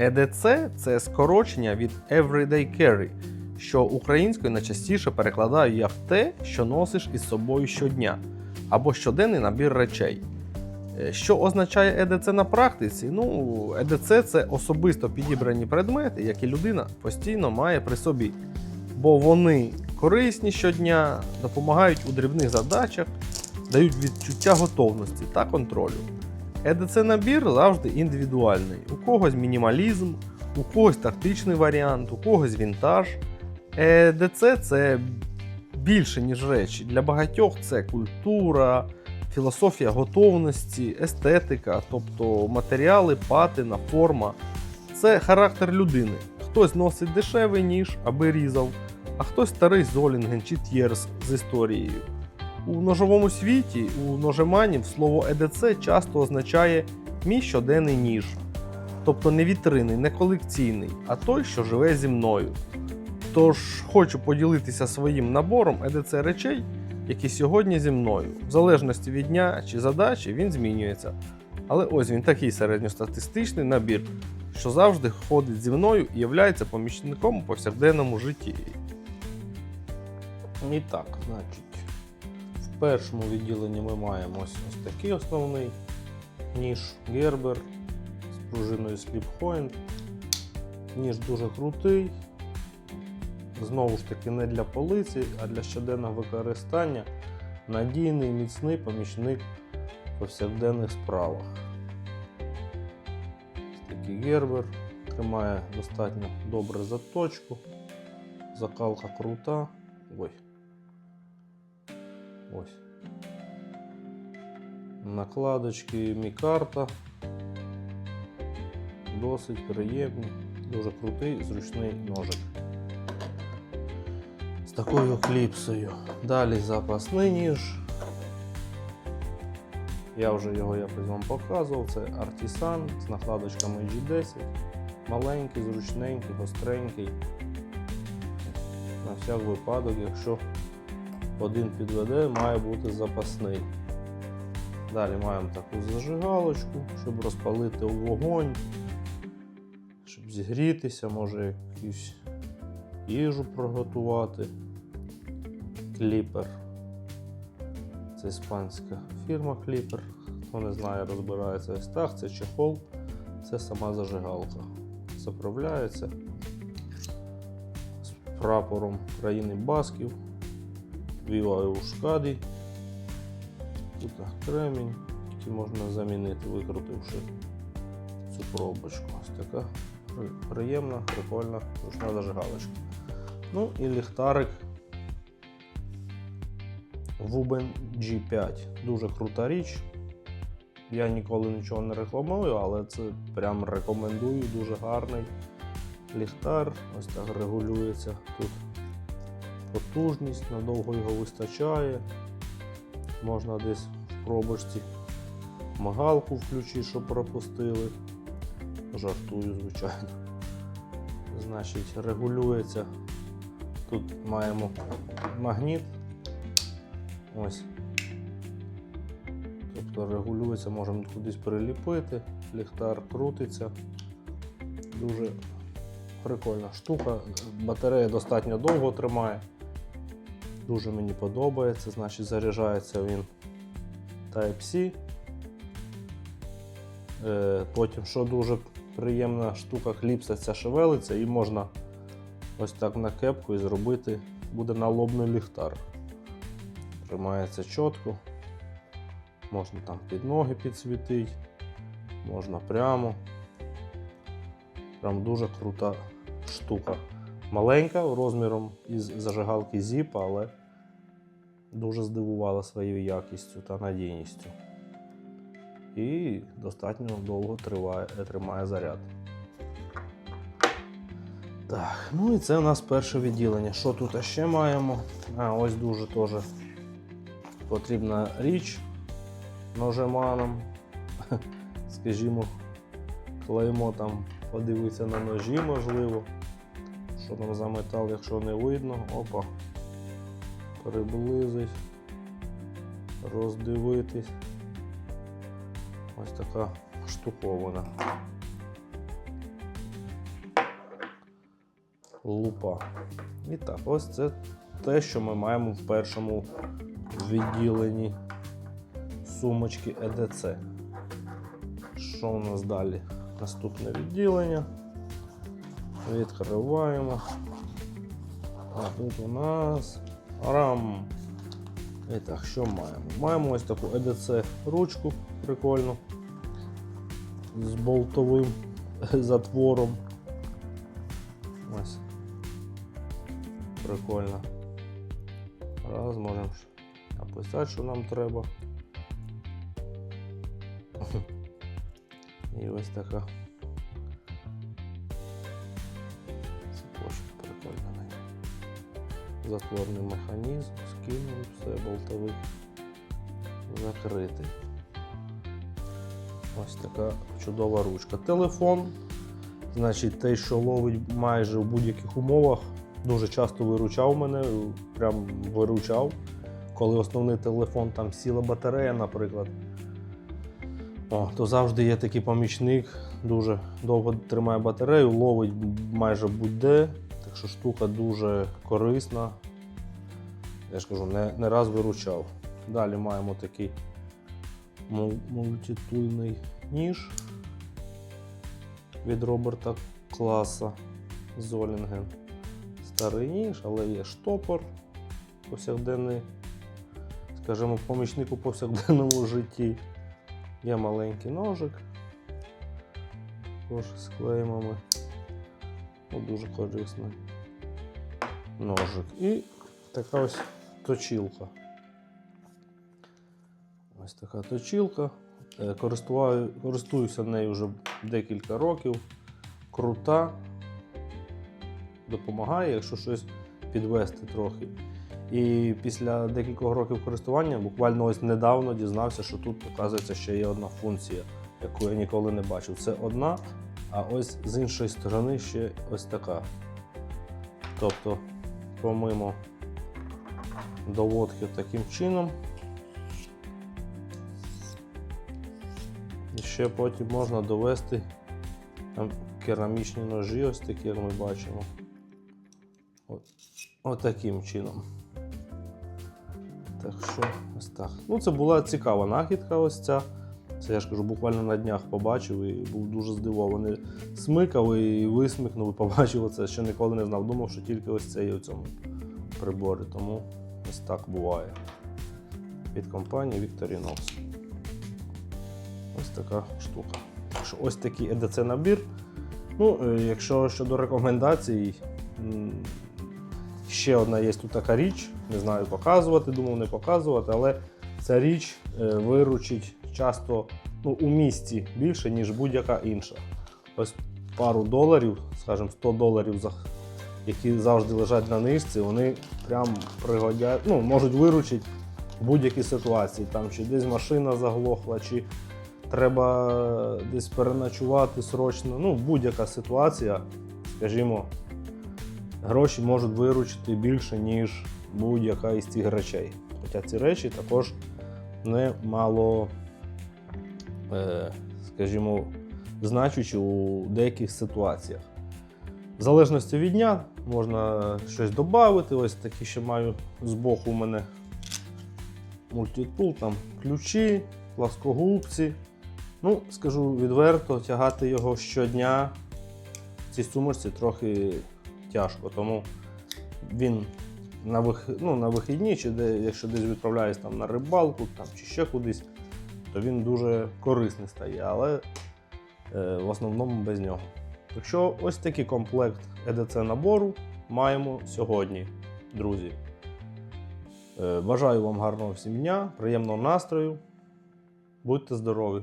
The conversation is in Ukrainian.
EDC – це скорочення від Everyday Carry, що українською найчастіше перекладаю як те, що носиш із собою щодня, або щоденний набір речей. Е, Що означає EDC на практиці? Ну, EDC – це особисто підібрані предмети, які людина постійно має при собі, бо вони корисні щодня, допомагають у дрібних задачах, дають відчуття готовності та контролю. EDC набір завжди індивідуальний. У когось мінімалізм, у когось тактичний варіант, у когось вінтаж. EDC це більше, ніж речі. Для багатьох це культура, філософія готовності, естетика, тобто матеріали, патина, форма. Це характер людини. Хтось носить дешевий ніж, аби різав, а хтось старий Золінген чи Тєрс з історією. У ножовому світі, у ножеманів слово EDC часто означає мій щоденний ніж. Тобто не вітринний, не колекційний, а той, що живе зі мною. Тож хочу поділитися своїм набором EDC речей, які сьогодні зі мною. В залежності від дня чи задачі він змінюється. Але ось він такий середньостатистичний набір, що завжди ходить зі мною і є помічником у повсякденному житті. І так, значить, в першому відділенні ми маємо ось, ось такий основний ніж Gerber з пружиною Slip Point. Ніж дуже крутий. Знову ж таки, не для полиці, а для щоденного використання. Надійний, міцний помічник в повсякденних справах. Такий Gerber тримає достатньо добре заточку. Закалка крута. Ой. Ось. Накладочки Мікарта. Досить приємні, дуже крутий, зручний ножик. З такою кліпсою. Далі запасний ніж. Я вже його якось вам показував. Це Artisan з накладочками G10. Маленький, зручненький, гостренький. На всяк випадок, якщо один підведе, має бути запасний. Далі маємо таку зажигалочку, щоб розпалити вогонь, щоб зігрітися, може якусь їжу приготувати. Кліпер. Це іспанська фірма Кліпер. Хто не знає, розбирається ось так. Це чехол, це сама зажигалка. Заправляється з прапором країни Басків. Віва Еушкаді. Тут кремінь, який можна замінити, викрутивши цю пробочку. Ось така приємна, прикольна ручна зажигалочка. Ну і ліхтарик Wuben G5. Дуже крута річ. Я ніколи нічого не рекламую, але це прям рекомендую, дуже гарний ліхтар. Ось так регулюється тут потужність, надовго його вистачає. Можна десь в пробочці магалку включити, щоб пропустили. Жартую, звичайно. Значить, регулюється. Тут маємо магніт. Ось. Тобто регулюється, можемо кудись приліпити, ліхтар крутиться. Дуже прикольна штука. Батарея достатньо довго тримає. Дуже мені подобається, значить заряджається він Type-C. Е, Потім, що дуже приємна штука, кліпса ця шевелиться і можна ось так на кепку і зробити буде налобний ліхтар. Тримається чітко. Можна там під ноги підсвітити, можна прямо. Прям дуже крута штука. Маленька розміром із зажигалки Zip, але дуже здивувала своєю якістю та надійністю. І достатньо довго триває, тримає заряд. Так, ну і це у нас перше відділення. Що тут ще маємо? А, ось дуже теж потрібна річ ножеманом. Скажімо, клеймо там подивитися на ножі, можливо. Що там за метал, якщо не видно, опа. Приблизить, роздивитись. Ось така штуковина. лупа. І так, ось це те, що ми маємо в першому відділенні сумочки ЕДЦ. Що у нас далі? Наступне відділення. Відкриваємо. А тут у нас рам. І так, що маємо? Маємо ось таку EDC ручку прикольну з болтовим затвором. Ось. Прикольно. Раз, можемо написати, що нам треба. І ось така цепочка прикольна. Затворний механізм, скинули, все, болтовик закритий. Ось така чудова ручка. Телефон, значить, те, що ловить майже в будь-яких умовах, дуже часто виручав мене, прям виручав. Коли основний телефон там сіла батарея, наприклад. О, то завжди є такий помічник, дуже довго тримає батарею, ловить майже будь-де. Так що штука дуже корисна. Я ж кажу, не, не раз виручав. Далі маємо такий мультитульний ніж від Роберта класа Золінген. Старий ніж, але є штопор повсякденний, скажімо, помічник у повсякденному житті. Є маленький ножик. Також з клеймами. Дуже корисний ножик. І така ось точілка. Ось така точілка. Е, користуваю- Користуюся нею вже декілька років. Крута. Допомагає, якщо щось підвести трохи. І після декількох років користування, буквально ось недавно дізнався, що тут, оказується, ще є одна функція, яку я ніколи не бачив. Це одна, а ось з іншої сторони ще ось така. Тобто, помимо доводки таким чином. І ще потім можна довести там керамічні ножі, ось такі, як ми бачимо. От, отаким чином. Так що, ось так. Ну, це була цікава нахідка ось ця. Це я ж кажу, буквально на днях побачив і був дуже здивований. Смикав і висмикнув, і побачив це, що ніколи не знав. Думав, що тільки ось це є в цьому приборі. Тому ось так буває. Від компанії Victorinox. Ось така штука. Ось такий EDC набір. Ну, е, якщо щодо рекомендацій, ще одна є тут така річ. Не знаю, показувати, думав не показувати, але ця річ е, виручить часто ну, у місті більше, ніж будь-яка інша. Ось пару доларів, скажімо, 100 доларів, які завжди лежать на нижці, вони прям пригодять, ну, можуть виручити в будь-якій ситуації. Там чи десь машина заглохла, чи треба десь переночувати срочно. Ну, будь-яка ситуація, скажімо, гроші можуть виручити більше, ніж будь-яка із цих речей. Хоча ці речі також немало, скажімо, значучі у деяких ситуаціях. В залежності від дня можна щось додати. Ось такі ще маю збоку у мене мультитул, там ключі, пласкогубці. Ну, скажу відверто, тягати його щодня в цій сумочці трохи тяжко, тому він на, вих... ну, на вихідні, чи де, якщо десь відправляюсь там, на рибалку там, чи ще кудись, то він дуже корисний стає, але е, в основному без нього. Так що ось такий комплект EDC набору маємо сьогодні, друзі. Е, бажаю вам гарного всім дня, приємного настрою. Будьте здорові!